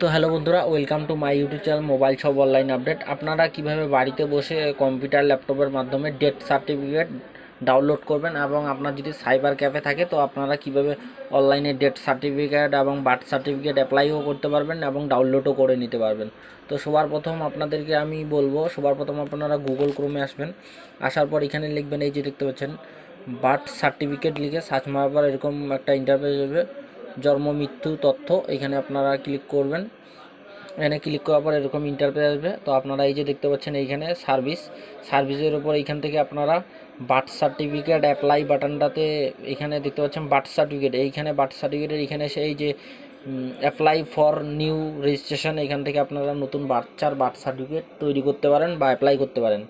তো হ্যালো বন্ধুরা, welcome to my YouTube channel mobile সব অনলাইন আপডেট। আপনারা কীভাবে বাড়িতে বসে কম্পিউটার, ল্যাপটপের মাধ্যমে ডেথ সার্টিফিকেট ডাউনলোড করবেন এবং আপনার যদি সাইবার ক্যাফে থাকে, তো আপনারা কীভাবে অনলাইনে ডেথ সার্টিফিকেট এবং বার্থ সার্টিফিকেট অ্যাপ্লাইও করতে পারবেন এবং ডাউনলোডও করে নিতে পারবেন। তো সবার প্রথম আপনাদেরকে আমি বলব, সবার প্রথম আপনারা গুগল ক্রোমে আসবেন, আসার পর এখানে লিখবেন, এই যে দেখতে পাচ্ছেন, বার্থ সার্টিফিকেট লিখে সার্চ মারার পর এরকম একটা ইন্টারফেস হবে। জন্ম, মৃত্যু, তথ্য এখানে আপনারা ক্লিক করবেন। এখানে ক্লিক করার পর এরকম ইন্টারফেস আসবে। তো আপনারা এই যে দেখতে পাচ্ছেন এইখানে সার্ভিস সার্ভিসের উপর এইখান থেকে আপনারা বার্থ সার্টিফিকেট অ্যাপ্লাই বাটনটাতে এখানে দেখতে পাচ্ছেন বার্থ সার্টিফিকেট এইখানে বার্থ সার্টিফিকেটের এখানে সেই যে অ্যাপ্লাই ফর নিউ রেজিস্ট্রেশন এখান থেকে আপনারা নতুন বাচ্চার বার্থ সার্টিফিকেট তৈরি করতে পারেন বা অ্যাপ্লাই করতে পারেন।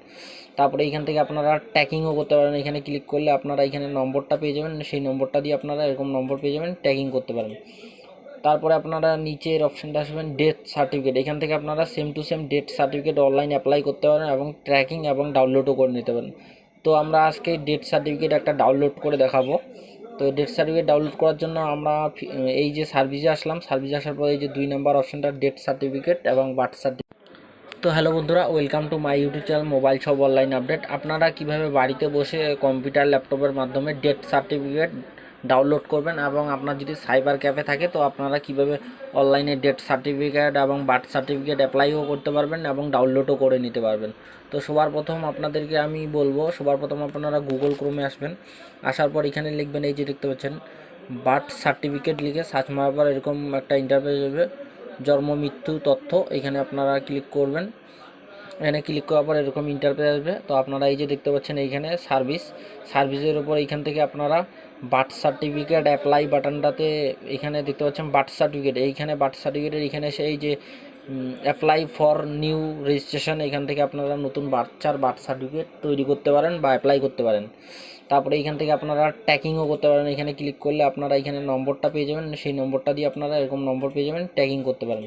তারপরে এখান থেকে আপনারা ট্যাকিংও করতে পারেন। এখানে ক্লিক করলে আপনারা এখানে নম্বরটা পেয়ে যাবেন। সেই নম্বরটা দিয়ে আপনারা এরকম নম্বর পেয়ে যাবেন ট্যাকিং করতে পারেন। তারপরে আপনারা নিচের অপশানটা আসবেন ডেথ সার্টিফিকেট এখান থেকে আপনারা same to same death certificate online apply করতে পারেন এবং ট্র্যাকিং এবং ডাউনলোডও করে নিতে পারেন। তো আমরা আজকে ডেথ সার্টিফিকেট একটা ডাউনলোড করে দেখাবো। তো ডেথ সার্টিফিকেট ডাউনলোড করার জন্য আমরা এই যে সার্ভিসে আসলাম সার্ভিসে আসার পর এই যে দুই নম্বর অপশানটা ডেথ সার্টিফিকেট এবং বার্থ সার্টিফিকেট তো হ্যালো বন্ধুরা welcome to my YouTube channel mobile সব অনলাইন আপডেট আপনারা কীভাবে বাড়িতে বসে কম্পিউটার ল্যাপটপের মাধ্যমে ডেথ সার্টিফিকেট ডাউনলোড করবেন এবং আপনার যদি সাইবার ক্যাফে থাকে, তো আপনারা কীভাবে অনলাইনে ডেথ সার্টিফিকেট এবং বার্থ সার্টিফিকেট অ্যাপ্লাইও করতে পারবেন এবং ডাউনলোডও করে নিতে পারবেন। তো সবার প্রথম আপনাদেরকে আমি বলব, সবার প্রথম আপনারা গুগল ক্রোমে আসবেন, আসার পর এখানে লিখবেন, এই যে দেখতে পাচ্ছেন, বার্থ সার্টিফিকেট লিখে সার্চ মারার পর এরকম একটা ইন্টারফেস হবে, জন্ম, মৃত্যু, তথ্য, এখানে আপনারা ক্লিক করবেন। এখানে ক্লিক করার পর এরকম ইন্টারফেস আসবে। তো আপনারা এই যে দেখতে পাচ্ছেন এইখানে সার্ভিস সার্ভিসের উপর এইখান থেকে আপনারা বার্থ সার্টিফিকেট অ্যাপ্লাই বাটনটাতে এখানে দেখতে পাচ্ছেন বার্থ সার্টিফিকেট এইখানে বার্থ সার্টিফিকেটের এখানে সেই যে অ্যাপ্লাই ফর নিউ রেজিস্ট্রেশন এখান থেকে আপনারা নতুন বাচ্চার বার্থ সার্টিফিকেট তৈরি করতে পারেন বা অ্যাপ্লাই করতে পারেন। তারপরে এখান থেকে আপনারা ট্যাকিংও করতে পারেন। এখানে ক্লিক করলে আপনারা এখানে নম্বরটা পেয়ে যাবেন। সেই নম্বরটা দিয়ে আপনারা এরকম নম্বর পেয়ে যাবেন ট্যাকিং করতে পারেন।